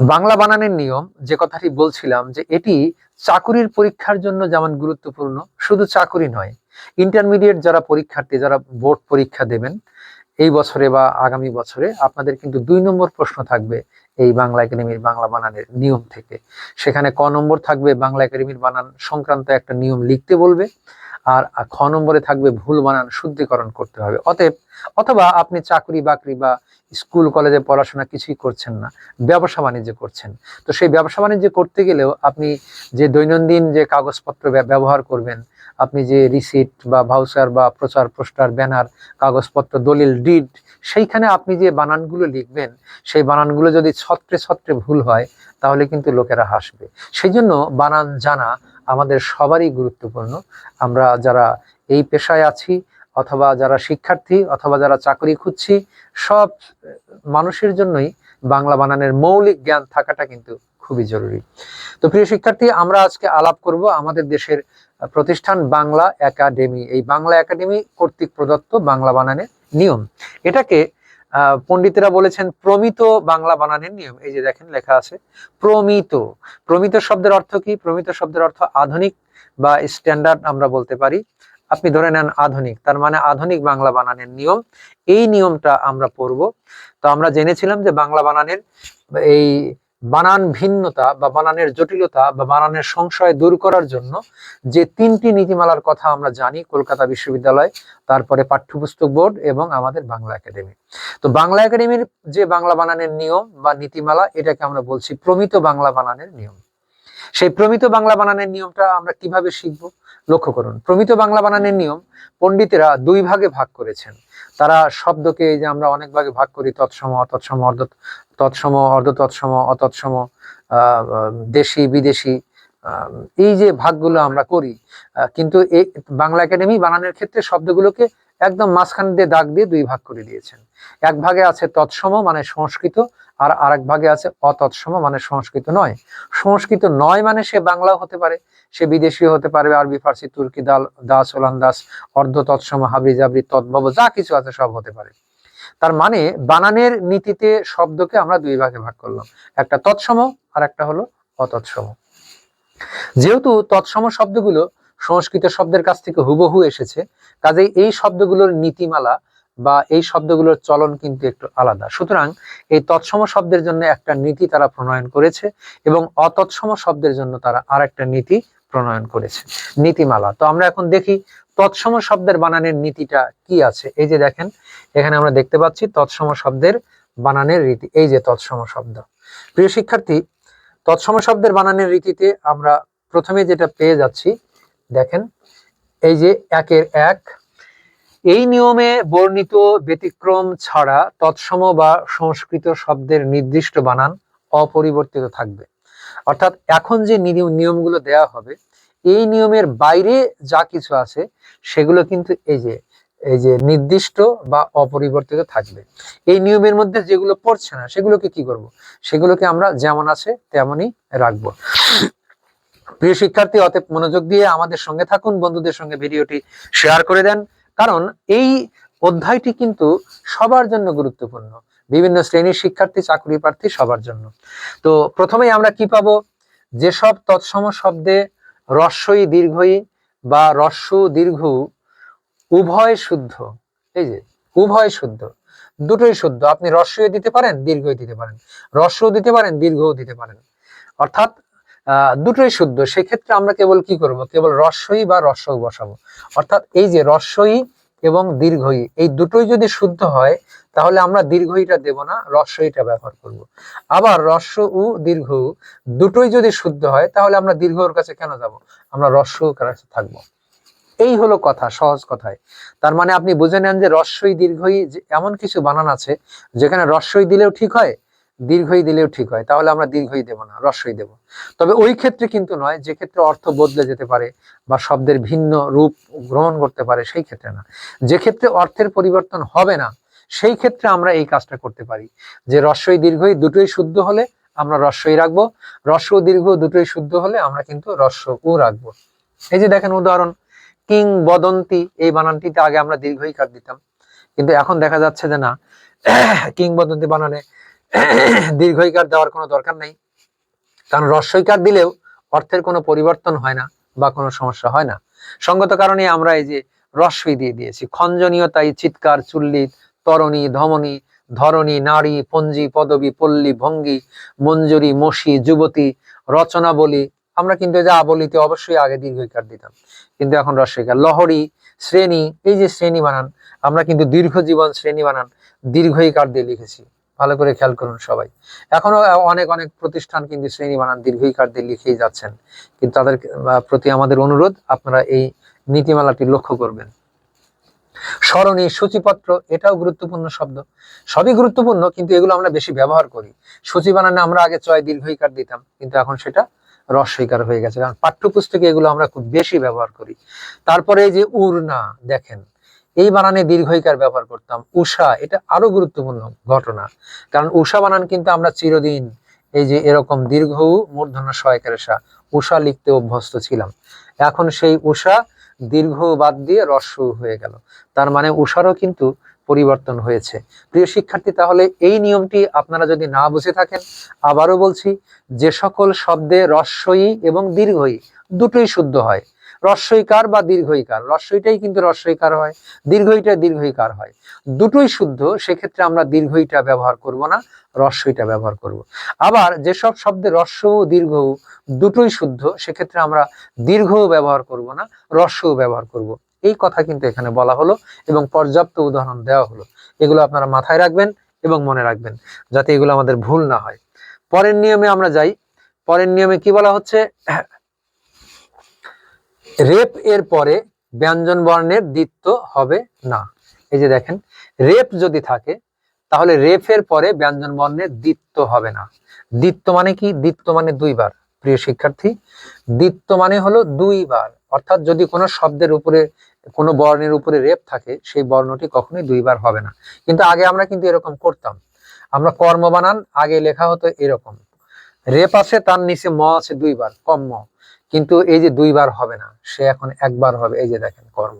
বাংলা বানানের নিয়ম, যে কথাটি বলছিলাম যে এটি চাকুরির পরীক্ষার জন্য যেমন গুরুত্বপূর্ণ, শুধু চাকুরি নয় ইন্টারমিডিয়েট যারা পরীক্ষার্থী, যারা বোর্ড পরীক্ষা দেবেন, এই বছরে বা আগামী বছরে আপনাদের কিন্তু দুই নম্বর প্রশ্ন থাকবে এই বাংলা একাডেমির বাংলা বানানের নিয়ম থেকে। সেখানে ক নম্বর থাকবে, বাংলা একাডেমির বানান সংক্রান্ত একটা নিয়ম লিখতে বলবে। আর খ নম্বরে থাকবে ভুল বানান শুদ্ধিকরণ করতে হবে। অতএব, অথবা আপনি চাকরি বাকরি বা স্কুল, কলেজে পড়াশোনা কিছুই করছেন না, ব্যবসা বাণিজ্য করছেন। তো সেই ব্যবসা বাণিজ্য করতে গেলেও আপনি যে দৈনন্দিন যে কাগজপত্র ব্যবহার করবেন, আপনি যে রিসিট বা ভাউচার বা প্রচার পোস্টার, ব্যানার, কাগজপত্র, দলিল, ডিড, সেইখানে আপনি যে বানানগুলো লিখবেন, সেই বানানগুলো যদি ছত্রে ছত্রে ভুল হয়, তাহলে কিন্তু লোকেরা হাসবে। সেই জন্য বানান জানা আমাদের সবারই গুরুত্বপূর্ণ। আমরা যারা এই পেশায় আছি অথবা যারা শিক্ষার্থী অথবা যারা চাকরি খুঁজছি, সব মানুষের জন্যই বাংলা বানানের মৌলিক জ্ঞান থাকাটা কিন্তু খুবই জরুরি। তো প্রিয় শিক্ষার্থী, আমরা আজকে আলাপ করব আমাদের দেশের প্রতিষ্ঠান বাংলা একাডেমি। এই বাংলা একাডেমি কর্তৃক প্রদত্ত বাংলা বানানের নিয়ম। এটাকে পণ্ডিতেরা বলেছেন প্রমিত বাংলা বানানের নিয়ম। এই যে দেখেন লেখা আছে, প্রমিত। প্রমিত শব্দের অর্থ কি? প্রমিত শব্দের অর্থ আধুনিক বা স্ট্যান্ডার্ড আমরা বলতে পারি। আপনি ধরে নেন আধুনিক, তার মানে আধুনিক বাংলা বানানের নিয়ম। এই নিয়মটা আমরা পড়ব। তো আমরা জেনেছিলাম যে বাংলা বানানের এই বানান ভিন্নতা বা বানানের জটিলতা বা বানানের সংশয় দূর করার জন্য যে তিনটি নীতিমালার কথা আমরা জানি কলকাতা বিশ্ববিদ্যালয়, তারপরে পাঠ্যপুস্তক বোর্ড এবং আমাদের বাংলা একাডেমি। তো বাংলা একাডেমির যে বাংলা বানানের নিয়ম বা নীতিমালা, এটাকে আমরা বলছি প্রমিত বাংলা বানানের নিয়ম। সেই প্রমিত বাংলা বানানের নিয়মটা আমরা কীভাবে শিখব? লক্ষ্য করুন, প্রমিত বাংলা বানানের নিয়ম পণ্ডিতেরা দুই ভাগে ভাগ করেছেন। তারা শব্দকে এই যে আমরা অনেক ভাগে ভাগ করি, তৎসম, অতৎসম, অর্ধ, তৎসম অর্ধ, তৎসম, অতৎসম দেশি, বিদেশি এই যে ভাগগুলো আমরা করি কিন্তু এই বাংলা একাডেমি বানানোর ক্ষেত্রে শব্দগুলোকে একদম মাঝখান দিয়ে দাগ দিয়ে দুই ভাগ করে দিয়েছেন। এক ভাগে আছে তৎসম মানে সংস্কৃত আর আরেক ভাগে আছে অতৎসম মানে সংস্কৃত নয়। সংস্কৃত নয় মানে সে বাংলাও হতে পারে, সে বিদেশি হতে পারে আরবি, ফার্সি, তুর্কি, দাল, দাস ওলান দাস অর্ধ তৎসম হাবরি জাবরি তদ্ভব যা কিছু আছে সব হতে পারে। তার মানে বানানের নীতিতে শব্দকে আমরা দুই ভাগে ভাগ করলাম, একটা তৎসম আর একটা হলো অতৎসম। যেহেতু তৎসম শব্দগুলো সংস্কৃত শব্দের কাছ থেকে হুবহু এসেছে, কাজেই এই শব্দগুলোর নীতিমালা বা এই শব্দগুলোর চলন কিন্তু একটু আলাদা। সুতরাং এই তৎসম শব্দের জন্য একটা নীতি তারা প্রণয়ন করেছে এবং অতৎসম শব্দের জন্য তারা আর একটা নীতি প্রণয়ন করেছে। নীতিমালা। তো আমরা এখন দেখি তৎসম শব্দের বানানের নীতিটা কি আছে? এই যে দেখেন, এখানে আমরা দেখতে পাচ্ছি তৎসম শব্দের বানানের রীতি। এই যে তৎসম শব্দ। প্রিয় শিক্ষার্থী, তৎসম শব্দের বানানের রীতিতে আমরা প্রথমে যেটা পেয়ে যাচ্ছি, দেখেন, এই যে একের এক এই নিয়মে বর্ণিত ব্যতিক্রম ছাড়া তৎসম বা সংস্কৃত শব্দের নির্দিষ্ট বানান অপরিবর্তিত থাকবে। অর্থাৎ এখন যে নিয়ম- নিয়মগুলো দেয়া হবে, এই নিয়মের বাইরে যা কিছু আছে, সেগুলো কিন্তু এই যে এই যে নির্দিষ্ট বা অপরিবর্তিত থাকবে। এই নিয়মের মধ্যে যেগুলো পড়ছে না, সেগুলোকে কি করব? সেগুলোকে আমরা যেমন আছে, তেমনই রাখব। প্রিয় শিক্ষার্থী, অতএব মনোযোগ দিয়ে আমাদের সঙ্গে থাকুন। বন্ধুদের সঙ্গে ভিডিওটি শেয়ার করে দেন। কারণ এই অধ্যায়টি কিন্তু সবার জন্য গুরুত্বপূর্ণ। বিভিন্ন শ্রেণির শিক্ষার্থী, চাকরি প্রার্থী সবার জন্য। তো প্রথমেই আমরা কি পাবো? যেসব তৎসম শব্দে রস্বই দীর্ঘই বা রস্য দীর্ঘ উভয় শুদ্ধ, এই যে উভয় শুদ্ধ, দুটোই শুদ্ধ। আপনি রস্যই দিতে পারেন, দীর্ঘই দিতে পারেন। রস্য দিতে পারেন, দীর্ঘও দিতে পারেন। অর্থাৎ দুটোই শুদ্ধ। সেক্ষেত্রে আমরা কেবল কি করব? কেবল রস্যই বা রস্যও বসাবো। অর্থাৎ এই যে রস্যই এবং দীর্ঘই, এই দুটোই যদি শুদ্ধ হয়, তাহলে আমরা দীর্ঘইটা দেব না রস্যইটা ব্যবহার করব। আবার রস্য উ দীর্ঘ দুটোই যদি শুদ্ধ হয়, তাহলে আমরা দীর্ঘর কাছে কেন যাব? আমরা রস্য কাছে থাকব। এই হলো কথা, সহজ কথায় তার মানে আপনি বুঝে নেন যে রস্যই দীর্ঘই এমন কিছু বানান আছে, যেখানে রস্যই দিলেও ঠিক হয় দীর্ঘই দিলেও ঠিক হয়, তাহলে আমরা দীর্ঘই দেব না রস্যই দেব। তবে ওই ক্ষেত্রে কিন্তু নয়, যে ক্ষেত্রে অর্থ বদলে যেতে পারে বা শব্দের ভিন্ন রূপ গ্রহণ করতে পারে, সেই ক্ষেত্রে না। যে ক্ষেত্রে অর্থের পরিবর্তন হবে না, সেই ক্ষেত্রে আমরা এই কাজটা করতে পারি। যে রস্যই দীর্ঘই, দুটোই শুদ্ধ হলে আমরা রস্যই রাখব রস্য দীর্ঘ দুটোই শুদ্ধ হলে আমরা কিন্তু রস্য ও রাখব। এই যে দেখেন উদাহরণ, কিং বদন্তি, এই বানানটিতে আগে আমরা দীর্ঘই কাট দিতাম, কিন্তু এখন দেখা যাচ্ছে যে না, কিংবদন্তি বানানে দীর্ঘইকার দেওয়ার কোনো দরকার নেই। কারণ রস্বইকার দিলেও অর্থের কোনো পরিবর্তন হয় না বা কোনো সমস্যা হয় না। সঙ্গত কারণে আমরা এই যে রস্বই দিয়ে দিয়েছি, খঞ্জনীয়তাই চিৎকার, চুল্লিত, তরণী, ধমনী, ধরণী, নারী, পঞ্জি, পদবী, পল্লী, ভঙ্গি, মঞ্জুরি, মসি, যুবতী রচনা বলি আমরা কিন্তু যে আবলিতে অবশ্যই আগে দীর্ঘইকার দিতাম। কিন্তু এখন রস্বইকার লহরী, শ্রেণি, এই যে শ্রেণি বানান, আমরা কিন্তু দীর্ঘ জীবন শ্রেণি বানান, দীর্ঘইকার দিয়ে লিখেছি। ভালো করে খেয়াল করুন সবাই। এখনও অনেক অনেক প্রতিষ্ঠান কিন্তু শ্রেণি বানান দীর্ঘইকার দিয়ে লিখেই যাচ্ছেন। কিন্তু তাদের প্রতি আমাদের অনুরোধ, আপনারা এই নীতিমালাটি লক্ষ্য করবেন। স্মরণী সূচিপত্র, এটাও গুরুত্বপূর্ণ শব্দ। সবই গুরুত্বপূর্ণ, কিন্তু এগুলো আমরা বেশি ব্যবহার করি। সূচি বানানে আমরা আগে চয় দীর্ঘইকার দিতাম, কিন্তু এখন সেটা রস্বইকার হয়ে গেছে। কারণ পাঠ্যপুস্তকে এগুলো আমরা খুব বেশি ব্যবহার করি। তারপরে এই যে উড়না, দেখেন এই বানানে দীর্ঘইকার ব্যবহার করতাম। উষা, এটা আরও গুরুত্বপূর্ণ ঘটনা। কারণ উষা বানান কিন্তু আমরা চিরদিন এই যে এরকম দীর্ঘ মূর্ধন্য সয়কারেশা উষা লিখতে অভ্যস্ত ছিলাম। এখন সেই উষা দীর্ঘ বাদ দিয়ে রস্য হয়ে গেল। তার মানে উষারও কিন্তু পরিবর্তন হয়েছে। প্রিয় শিক্ষার্থী, তাহলে এই নিয়মটি আপনারা যদি না বুঝে থাকেন, আবারও বলছি, যে সকল শব্দে রস্যই এবং দীর্ঘই দুটোই শুদ্ধ হয়। রস্যইকার বা দীর্ঘইকার। রস্যইটাই কিন্তু রস্যইকার হয়, দীর্ঘইটা দীর্ঘইকার হয়। দুটোই শুদ্ধ, সেক্ষেত্রে আমরা দীর্ঘইটা ব্যবহার করব না, রস্যইটা ব্যবহার করব। আবার যেসব শব্দে রস্য ও দীর্ঘ দুটোই শুদ্ধ, সেক্ষেত্রে আমরা দীর্ঘ ব্যবহার করব না রস্য ব্যবহার করব। এই কথা কিন্তু এখানে বলা হলো এবং পর্যাপ্ত উদাহরণ দেওয়া হলো। এগুলো আপনারা মাথায় রাখবেন এবং মনে রাখবেন, যাতে এগুলো আমাদের ভুল না হয়। পরের নিয়মে আমরা যাই। পরের নিয়মে কি বলা হচ্ছে? রেপ এর পরে ব্যঞ্জন বর্ণের দ্বিত্ব হবে না। এই যে দেখেন, রেপ যদি থাকে, তাহলে রেফের পরে ব্যঞ্জন বর্ণের দ্বিত্ব হবে না। দ্বিত্ব মানে কি? দ্বিত্ব মানে দুইবার, প্রিয় শিক্ষার্থী। দ্বিত্ব মানে হলো দুইবার। অর্থাৎ যদি কোনো শব্দের উপরে, কোনো বর্ণের উপরে রেপ থাকে, সেই বর্ণটি কখনোই দুইবার হবে না। কিন্তু আগে আমরা কিন্তু এরকম করতাম। আমরা কর্ম বানান, আগে লেখা হতো এরকম। রেপ আছে, তার নিচে ম আছে দুইবার, কম ম। কিন্তু এই যে দুইবার হবে না, সে এখন একবার হবে, এই যে দেখেন কর্ম।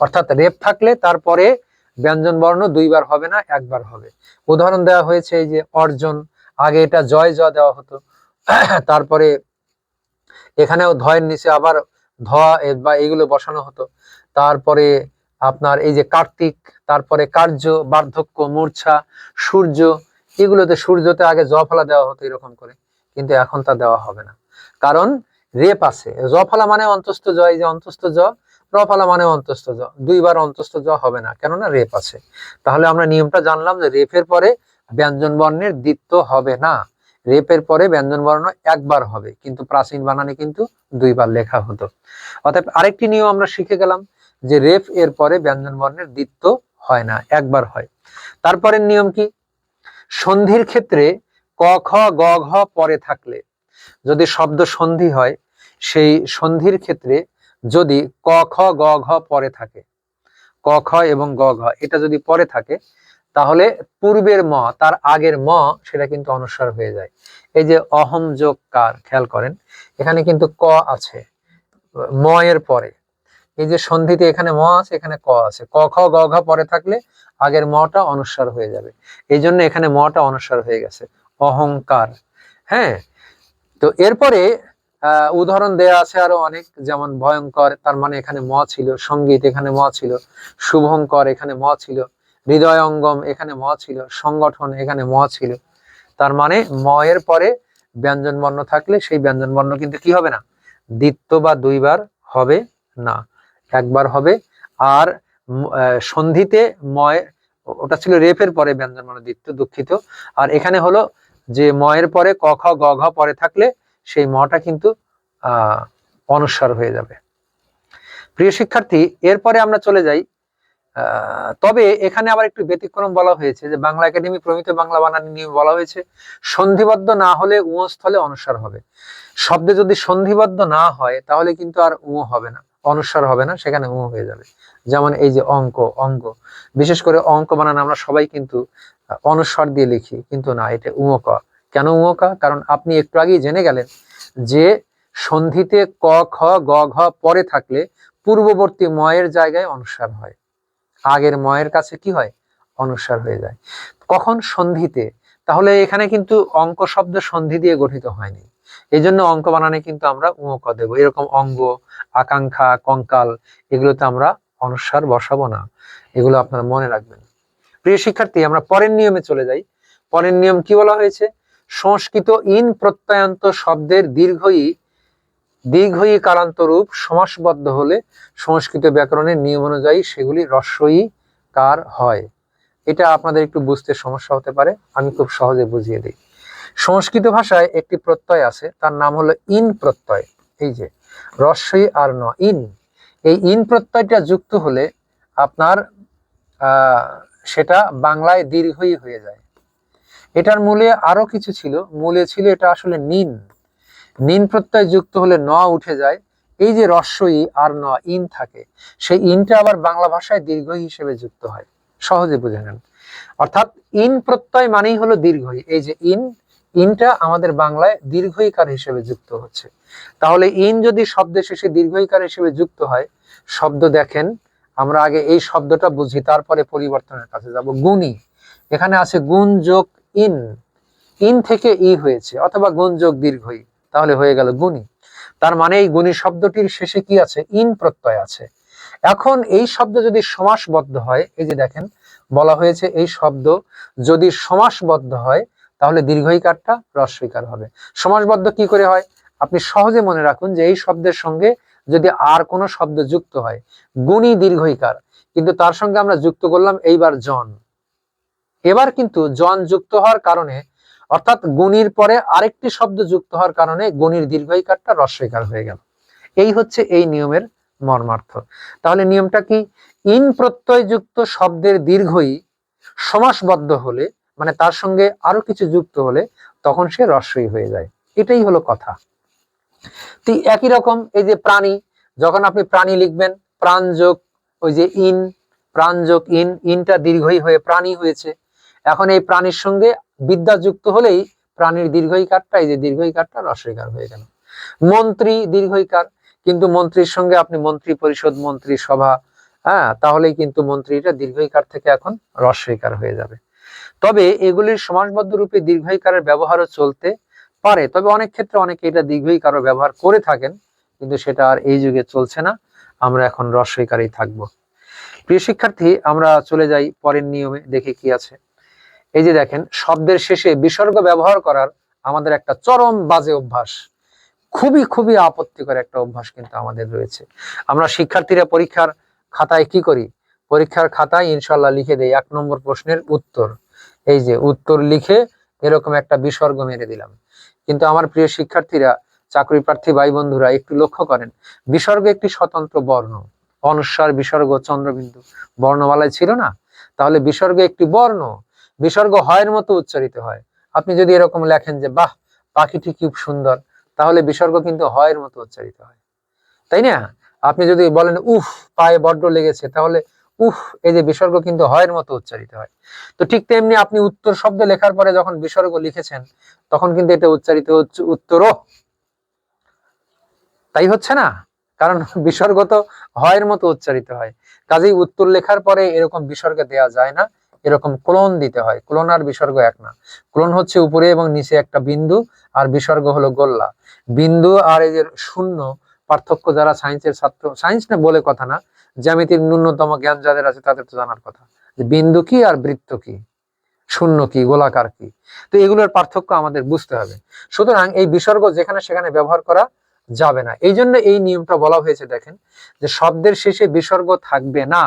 অর্থাৎ রেপ থাকলে তারপরে ব্যঞ্জন বর্ণ দুইবার হবে না, একবার হবে। উদাহরণ দেওয়া হয়েছে এই যে অর্জন, আগে এটা জয় জ দেওয়া হতো, তারপরে এখানেও ধয়ের নিচে আবার এ- বা এইগুলো বসানো হতো। তারপরে আপনার এই যে কার্তিক, তারপরে কার্য, বার্ধক্য, মূর্ছা, সূর্য, এগুলোতে সূর্যতে আগে জ ফলা দেওয়া হতো এরকম করে, কিন্তু এখন তা দেওয়া হবে না। কারণ রেপ আছে। জ ফলা মানে অন্তস্থ জ, এই যে অন্তস্থ জ, র ফলা মানে অন্তস্থ জ। দুইবার অন্তস্থ জ হবে না, কেননা রেপ আছে। তাহলে আমরা নিয়মটা জানলাম যে রেপের পরে ব্যঞ্জন বর্ণের দ্বিত্ব হবে না। রেপের পরে ব্যঞ্জন বর্ণ একবার হবে, কিন্তু প্রাচীন বানানে কিন্তু দুইবার লেখা হতো। অর্থাৎ আরেকটি নিয়ম আমরা শিখে গেলাম যে রেপ এর পরে ব্যঞ্জন বর্ণের দ্বিত্ব হয় না, একবার হয়। তারপরের নিয়ম কি? সন্ধির ক্ষেত্রে ক, খ, গ, ঘ পরে থাকলে, যদি শব্দ সন্ধি হয় সেই সন্ধির ক্ষেত্রে যদি ক, খ, গ, ঘ পরে থাকে, ক, খ এবং গ, ঘ, এটা যদি পরে থাকে, তাহলে পূর্বের ম, তার আগের ম, সেটা কিন্তু অনুস্বার হয়ে যায়। এই যে অহম যোগ কার, খেয়াল করেন, এখানে কিন্তু ক আছে, ম এর পরে। এই যে সন্ধিতে এখানে ম আছে, এখানে ক আছে। ক, খ, গ, ঘ পরে থাকলে আগের মটা অনুস্বার হয়ে যাবে। এই জন্য এখানে মটা অনুস্বার হয়ে গেছে, অহংকার। হ্যাঁ তো এরপরে উদাহরণ দেয়া আছে আরও অনেক, যেমন ভয়ঙ্কর, তার মানে এখানে ম ছিল, সংগীত এখানে ম ছিল, শুভঙ্কর এখানে ম ছিল, হৃদয়ঙ্গম এখানে ম ছিল, সংগঠন এখানে ম ছিল। তার মানে ম এর পরে ব্যঞ্জন বর্ণ থাকলে সেই ব্যঞ্জন বর্ণ কিন্তু কি হবে না? দ্বিত্ব বা দুইবার হবে না। একবার হবে, আর সন্ধিতে ময় ওটা ছিল রেফের পরে ব্যঞ্জন বর্ণ, দ্বিত্ব দুঃখিত। আর এখানে হলো যে ময়ের পরে ক, খ, গ, ঘ পরে থাকলে সেই মটা কিন্তু আহ অনুস্বার হয়ে যাবে। প্রিয় শিক্ষার্থী, এরপরে আমরা চলে যাই। তবে এখানে আবার একটু ব্যতিক্রম বলা হয়েছে যে বাংলা একাডেমি, প্রমিত বাংলা বানান নিয়ে বলা হয়েছে, সন্ধিবদ্ধ না হলে উঁ স্থলে অনুস্বার হবে। শব্দে যদি সন্ধিবদ্ধ না হয়, তাহলে কিন্তু আর উঁ হবে না, অনুস্বার হবে না, সেখানে উঁ হয়ে যাবে। যেমন এই যে অঙ্ক, অঙ্গ। বিশেষ করে অঙ্ক বানান আমরা সবাই কিন্তু অনুস্বার দিয়ে লিখি, কিন্তু না, এটা উঁক কেন উঁকা কারণ আপনি একটু আগেই জেনে গেলেন যে সন্ধিতে ক, খ, গ, ঘ পরে থাকলে পূর্ববর্তী ময়ের জায়গায় অনুস্বার হয়। আগের ময়ের কাছে কি হয়? অনুস্বার হয়ে যায়। কখন? সন্ধিতে। তাহলে এখানে কিন্তু অঙ্ক শব্দ সন্ধি দিয়ে গঠিত হয়নি। এই জন্য অঙ্ক বানানে কিন্তু আমরা উমক দেব। এরকম অঙ্গ, আকাঙ্ক্ষা, কঙ্কাল, এগুলোতে আমরা অনুসার বসাবো না। এগুলো আপনারা মনে রাখবেন। প্রিয় শিক্ষার্থী, আমরা পরের নিয়মে চলে যাই। পরের নিয়ম কি বলা হয়েছে? সংস্কৃত ইন প্রত্যয়ান্ত শব্দের দীর্ঘই দীর্ঘই কারান্ত রূপ সমাসবদ্ধ হলে সংস্কৃত ব্যাকরণের নিয়ম অনুযায়ী সেগুলি রস্বই কার হয়। এটা আপনাদের একটু বুঝতে সমস্যা হতে পারে, আমি খুব সহজে বুঝিয়ে দিই। সংস্কৃত ভাষায় একটি প্রত্যয় আছে, তার নাম হলো ইন প্রত্যয়। এই যে রস্বই আর ন, ইন। এই ইন প্রত্যয়টা যুক্ত হলে আপনার সেটা বাংলায় দীর্ঘই হয়ে যায়। এটার মূলে আরও কিছু ছিল। মূলে ছিল এটা আসলে নিন। নিন প্রত্যয় যুক্ত হলে ন উঠে যায়। এই যে রস্বই আর ন, ইন থাকে, সেই ইনটা আবার বাংলা ভাষায় দীর্ঘ হিসেবে যুক্ত হয়। সহজে বুঝে নেন। অর্থাৎ ইন প্রত্যয় মানেই হলো দীর্ঘই। এই যে ইন, ইনটা আমাদের বাংলায় দীর্ঘইকার হিসেবে যুক্ত হচ্ছে। তাহলে ইন যদি শব্দের শেষে দীর্ঘইকার হিসেবে যুক্ত হয়, শব্দ দেখেন, আমরা আগে এই শব্দটা বুঝি, তারপরে পরিবর্তনের কাছে যাব। গুণী। এখানে আছে গুণ যোগ ইন ইন থেকে ই হয়েছে, অথবা গুণ যোগ দীর্ঘই, তাহলে হয়ে গেল গুণী। তার মানে এই গুণী শব্দটির শেষে কি আছে? ইন প্রত্যয় আছে। এখন এই শব্দ যদি সমাসবদ্ধ হয়, এই যে দেখেন, বলা হয়েছে এই শব্দ যদি সমাসবদ্ধ হয়, তাহলে দীর্ঘইকারটা রস্বইকার হবে। সমাসবদ্ধ কি করে হয়? আপনি সহজে মনে রাখুন যে এই শব্দের সঙ্গে যদি আর কোনো শব্দ যুক্ত হয়, গুণী দীর্ঘইকার কিন্তু তার সঙ্গে আমরা যুক্ত করলাম এইবার জন। এবার কিন্তু জন যুক্ত হওয়ার কারণে, অর্থাৎ গুণীর পরে আরেকটি শব্দ যুক্ত হওয়ার কারণে গুণীর দীর্ঘইকারটা রস্বইকার হয়ে গেল। এই হচ্ছে এই নিয়মের মর্মার্থ। তাহলে নিয়মটা কি? ইন প্রত্যয় যুক্ত শব্দের দীর্ঘই সমাসবদ্ধ হলে মানে তার সঙ্গে আরও কিছু যুক্ত হলে, তখন সে রস্বই হয়ে যায়। এটাই হলো কথা। তো একই রকম এই যে প্রাণী, যখন আপনি প্রাণী লিখবেন প্রাণ যোগ ওই যে ইন প্রাণ যোগ ইন, ইনটা দীর্ঘই হয়ে প্রাণী হয়েছে। এখন এই প্রাণীর সঙ্গে বিদ্যা যুক্ত হলেই প্রাণীর দীর্ঘইকারটা এই যে দীর্ঘইকারটা রস্বইকার হয়ে গেল। মন্ত্রী দীর্ঘইকার কিন্তু মন্ত্রীর সঙ্গে আপনি মন্ত্রী পরিষদ, মন্ত্রী সভা হ্যাঁ তাহলেই কিন্তু মন্ত্রীটা দীর্ঘইকার থেকে এখন রস্বইকার হয়ে যাবে। তবে এগুলির সমাসবদ্ধ রূপে দীর্ঘইকারের ব্যবহারও চলতে পারে। তবে অনেক ক্ষেত্রে অনেকে এটা দীর্ঘইকারও ব্যবহার করে থাকেন, কিন্তু সেটা আর এই যুগে চলছে না। আমরা এখন রস্বইকারেই থাকব। প্রিয় শিক্ষার্থী, আমরা চলে যাই পরের নিয়মে, দেখে কি আছে। এই যে দেখেন, শব্দের শেষে বিসর্গ ব্যবহার করার আমাদের একটা চরম বাজে অভ্যাস। খুবই খুবই আপত্তিকর একটা অভ্যাস কিন্তু আমাদের রয়েছে। আমরা শিক্ষার্থীরা পরীক্ষার খাতায় কি করি? পরীক্ষার খাতায় ইনশাল্লাহ লিখে দেই এক নম্বর প্রশ্নের উত্তর। এই যে উত্তর লিখে এরকম একটা বিসর্গ মেরে দিলাম। কিন্তু আমার প্রিয় শিক্ষার্থীরা, চাকরি প্রার্থী ভাই বন্ধুরা একটু লক্ষ্য করেন, বিসর্গ একটি স্বতন্ত্র বর্ণ। অনুস্বার বিসর্গ চন্দ্রবিন্দু। বর্ণমালায় ছিল না? তাহলে বিসর্গ একটি বর্ণ। বিসর্গ হয়ের মতো উচ্চারিত হয়। আপনি যদি এরকম লেখেন যে, বাহ, পাখিটি খুব সুন্দর, তাহলে বিসর্গ কিন্তু হয়ের মতো উচ্চারিত হয়। তাই না? আপনি যদি বলেন, উফ, পায়ে বড্ড লেগেছে, তাহলে, উফ, এই যে বিসর্গ কিন্তু হয়ের মতো উচ্চারিত হয়। তো ঠিক তেমনি আপনি উত্তর শব্দ লেখার পরে যখন বিসর্গ লিখেছেন, তখন কিন্তু এটা উচ্চারিত হচ্ছে উত্তরও। তাই হচ্ছে না? কারণ বিসর্গ তো হয়ের মতো উচ্চারিত হয়। কাজেই উত্তর লেখার পরে এরকম বিসর্গ দেয়া যায় না। এরকম ক্লোন দিতে হয়। ক্লোন আর বিসর্গ এক না। ক্লোন হচ্ছে উপরে এবং নিচে একটা বিন্দু, আর বিসর্গ হলো গোল্লা। বিন্দু আর এই যে শূন্য, পার্থক্য যারা সায়েন্সের ছাত্র, সায়েন্স না বলে কথা না, জ্যামিতির ন্যূনতম জ্ঞান যাদের আছে তাদের তো জানার কথা। যে বিন্দু কি আর বৃত্ত কি? শূন্য কি, গোলাকার কি? তো এগুলোর পার্থক্য আমাদের বুঝতে হবে। সুতরাং এই বিসর্গ যেখানে সেখানে ব্যবহার করা যাবে না। এই জন্য এই নিয়মটা বলা হয়েছে, দেখেন, যে শব্দের শেষে বিসর্গ থাকবে না।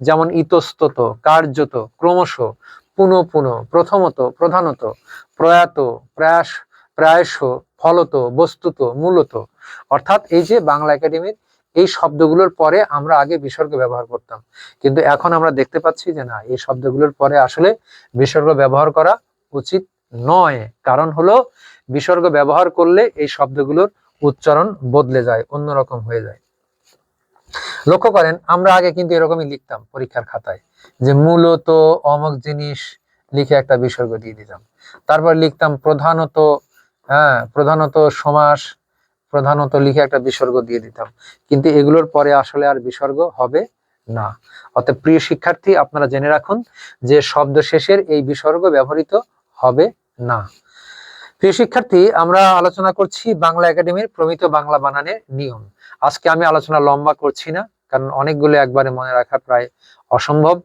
যেমন ইতস্তত, কার্যত, ক্রমশ, পুনঃ পুনঃ, প্রথমত, প্রধানত, প্রয়াত, প্রয়াস, প্রায়শ, ফলত, বস্তুত, মূলত। অর্থাৎ এই যে বাংলা একাডেমির এই শব্দগুলোর পরে আমরা আগে বিসর্গ ব্যবহার করতাম। কিন্তু এখন আমরা দেখতে পাচ্ছি যে না, এই শব্দগুলোর পরে আসলে বিসর্গ ব্যবহার করা উচিত নয়। কারণ হলো, বিসর্গ ব্যবহার করলে এই শব্দগুলোর উচ্চারণ বদলে যায়, অন্যরকম হয়ে যায়। লক্ষ্য করেন, আমরা আগে কিন্তু এরকমই লিখতাম পরীক্ষার খাতায় যে মূলত অমক জিনিস লিখে একটা বিসর্গ দিয়ে দিতাম। তারপর লিখতাম প্রধানত হ্যাঁ প্রধানত সমাস, প্রধানত লিখে একটা বিসর্গ দিয়ে দিতাম। কিন্তু এগুলোর পরে আসলে আর বিসর্গ হবে না। অতএব প্রিয় শিক্ষার্থী, আপনারা জেনে রাখুন যে শব্দ শেষের এই বিসর্গ ব্যবহৃত হবে না। প্রিয় শিক্ষার্থী, আমরা আলোচনা করছি বাংলা একাডেমির প্রমিত বাংলা বানানের নিয়ম। আজকে আমি আলোচনা লম্বা করছি না, কারণ অনেকগুলো একবারে মনে রাখা প্রায় অসম্ভব।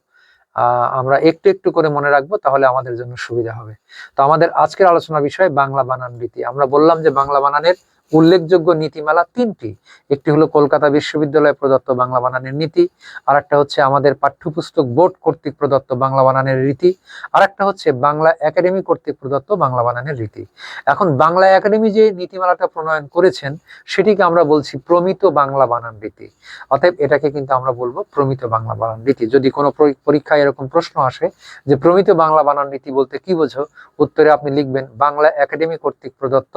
আমরা একটু একটু করে মনে রাখব, তাহলে আমাদের জন্য সুবিধা হবে। তো আমাদের আজকের আলোচনা বিষয় বাংলা বানান রীতি। আমরা বললাম যে বাংলা বানানের উল্লেখযোগ্য নীতিমালা তিনটি। একটি হলো কলকাতা বিশ্ববিদ্যালয় প্রদত্ত বাংলা বানানের নীতি আর একটা হচ্ছে আমাদের পাঠ্যপুস্তক বোর্ড কর্তৃক প্রদত্ত বাংলা বানানের রীতি আর একটা হচ্ছে বাংলা একাডেমি কর্তৃক প্রদত্ত বাংলা বানানের রীতি। এখন বাংলা একাডেমি যে নীতিমালাটা প্রণয়ন করেছেন, সেটিকে আমরা বলছি প্রমিত বাংলা বানান রীতি। অতএব এটাকে কিন্তু আমরা বলব প্রমিত বাংলা বানান রীতি। যদি কোনো পরীক্ষায় এরকম প্রশ্ন আসে যে প্রমিত বাংলা বানান রীতি বলতে কি বোঝো, উত্তরে আপনি লিখবেন বাংলা একাডেমি কর্তৃক প্রদত্ত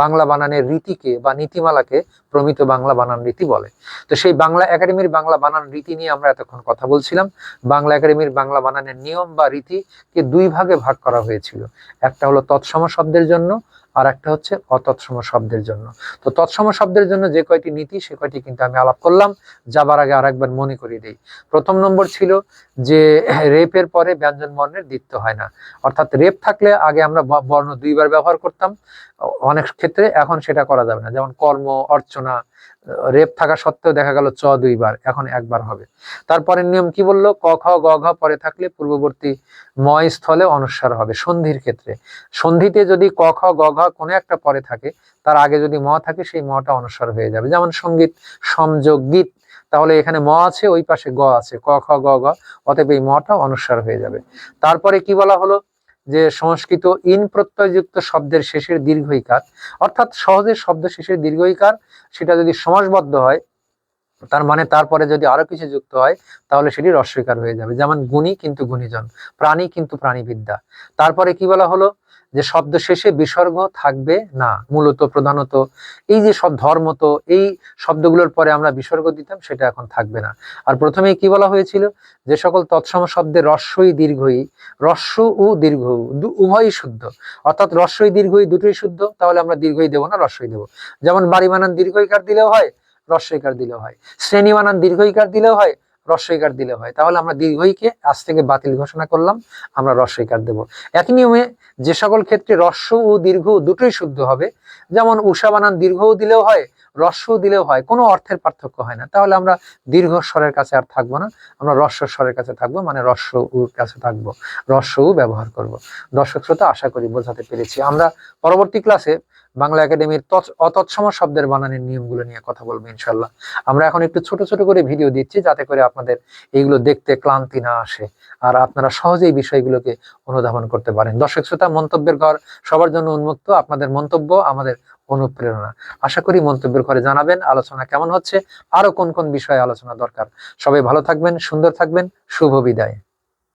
বাংলা বানানের রীতিকে বা নীতিমালাকে প্রমিত বাংলা বানান রীতি বলে। তো সেই বাংলা একাডেমির বাংলা বানান রীতি নিয়ে আমরা এতক্ষণ কথা বলছিলাম। বাংলা একাডেমির বাংলা বানানের নিয়ম বা রীতিকে দুই ভাগে ভাগ করা হয়েছিল। একটা হলো তৎসম শব্দের জন্য আর একটা হচ্ছে অতৎসম শব্দের জন্য। তো তৎসম শব্দের জন্য যে কয়টি নীতি, সে কয়টি কিন্তু আমি আলাপ করলাম। যাবার আগে আরেকবার মনে করিয়ে দিই। প্রথম নম্বর ছিল যে রেপের পরে ব্যঞ্জন বর্ণের দ্বিত্ব হয় না। অর্থাৎ রেপ থাকলে আগে আমরা বর্ণ দুইবার ব্যবহার করতাম। অনেক ক্ষেত্রে এখন সেটা করা যাবে না। যেমন কর্ম, অর্চনা রেপ থাকা সত্ত্বেও দেখা গেল চ দুইবার, এখন একবার হবে। তারপরে নিয়ম কি বলল? ক, খ, গ, ঘ পরে থাকলে পূর্ববর্তী ময় স্থলে অনুস্বার হবে সন্ধির ক্ষেত্রে। সন্ধিতে যদি ক, খ, গ, ঘ কোনো একটা পরে থাকে, তার আগে যদি ম থাকে, সেই মটা অনুস্বার হয়ে যাবে। যেমন সংগীত সংযোগ গীত, তাহলে এখানে ম আছে, ওই পাশে গ আছে। ক, খ, গ, ঘ, অতএব এই মটা অনুস্বার হয়ে যাবে। তারপরে কি বলা হলো? যে সংস্কৃত ইন প্রত্যয়যুক্ত শব্দের শেষের দীর্ঘইকার, অর্থাৎ সহজে শব্দ শেষের দীর্ঘইকার, সেটা যদি সমাসবদ্ধ হয়, তার মানে তারপরে যদি আরও কিছু যুক্ত হয়, তাহলে সেটি রস্বীকার হয়ে যাবে। যেমন গুণী কিন্তু গুণীজন, প্রাণী কিন্তু প্রাণীবিদ্যা। তারপরে কি বলা হলো? যে শব্দ শেষে বিসর্গ থাকবে না, মূলত প্রধানত এই যে সব ধর্ম তো এই শব্দগুলোর পরে আমরা বিসর্গ দিতাম, সেটা এখন থাকবে না। আর প্রথমে কি বলা হয়েছিল? যে সকল তৎসম শব্দে রস্যই দীর্ঘই, রস্য ও দীর্ঘ উভয়ই শুদ্ধ। অর্থাৎ রস্যই দীর্ঘই, দুটোই শুদ্ধ, তাহলে আমরা দীর্ঘই দেবো না, রস্যই দেবো। যেমন বাড়ি বানান দীর্ঘইকার দিলেও হয়, রস্যইকার দিলেও হয়। শ্রেণি বানান দীর্ঘইকার দিলেও হয় রস্যইকার দিলে হয়। তাহলে আমরা দীর্ঘইকে আজ থেকে বাতিল ঘোষণা করলাম, আমরা রসইকার দেব। একই নিয়মে যে সকল ক্ষেত্রে রস্য ও দীর্ঘ দুটোই শুদ্ধ হবে। যেমন উষা বানান দীর্ঘও দিলেও হয় রস্য দিলেও হয়, কোনো অর্থের পার্থক্য হয় না। তাহলে আমরা দীর্ঘ স্বরের কাছে আর থাকব না, আমরা রস্য স্বরের কাছে থাকব মানে রস্য উর কাছে থাকব রস্য উ ব্যবহার করব। দর্শক শ্রোতা, আশা করি বোঝাতে পেরেছি। আমরা পরবর্তী ক্লাসে বাংলা একাডেমির তৎ- অতৎসম শব্দের বানানের নিয়মগুলো নিয়ে কথা বলব ইনশাল্লাহ আমরা এখন একটু ছোট ছোট করে ভিডিও দিচ্ছি, যাতে করে আপনাদের এইগুলো দেখতে ক্লান্তি না আসে, আর আপনারা সহজেই বিষয়গুলোকে অনুধাবন করতে পারেন। দর্শক শ্রোতা, মন্তব্যের ঘর সবার জন্য উন্মুক্ত। আপনাদের মন্তব্য, আমাদের অনুপ্রেরণা। আশা করি মন্তব্যের ঘরে জানাবেন আলোচনা কেমন হচ্ছে, আরও কোন কোন বিষয়ে আলোচনা দরকার। সবাই ভালো থাকবেন, সুন্দর থাকবেন, শুভ বিদায়।